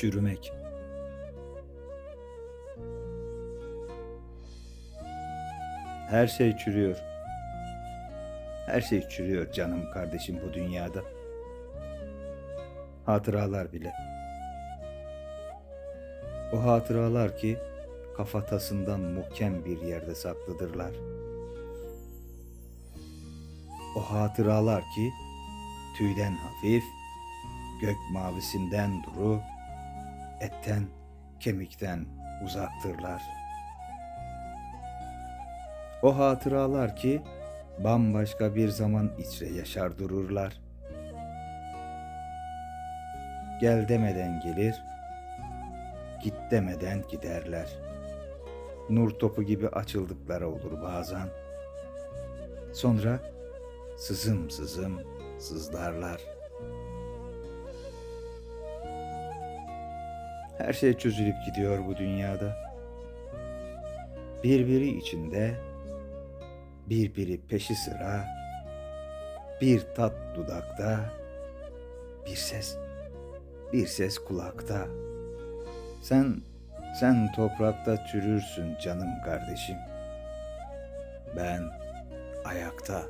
Çürümek. Her şey çürüyor. Her şey çürüyor canım kardeşim bu dünyada. Hatıralar bile. O hatıralar ki kafatasından muhkem bir yerde saklıdırlar. O hatıralar ki tüyden hafif, gök mavisinden duru, etten, kemikten uzaktırlar. O hatıralar ki bambaşka bir zaman içre yaşar dururlar. Gel demeden gelir, git demeden giderler. Nur topu gibi açıldıkları olur bazen. Sonra sızım sızım sızlarlar. Her şey çözülüp gidiyor bu dünyada. Birbiri içinde, birbiri peşi sıra, bir tat dudakta, bir ses, bir ses kulakta. Sen, sen toprakta çürürsün canım kardeşim. Ben ayakta.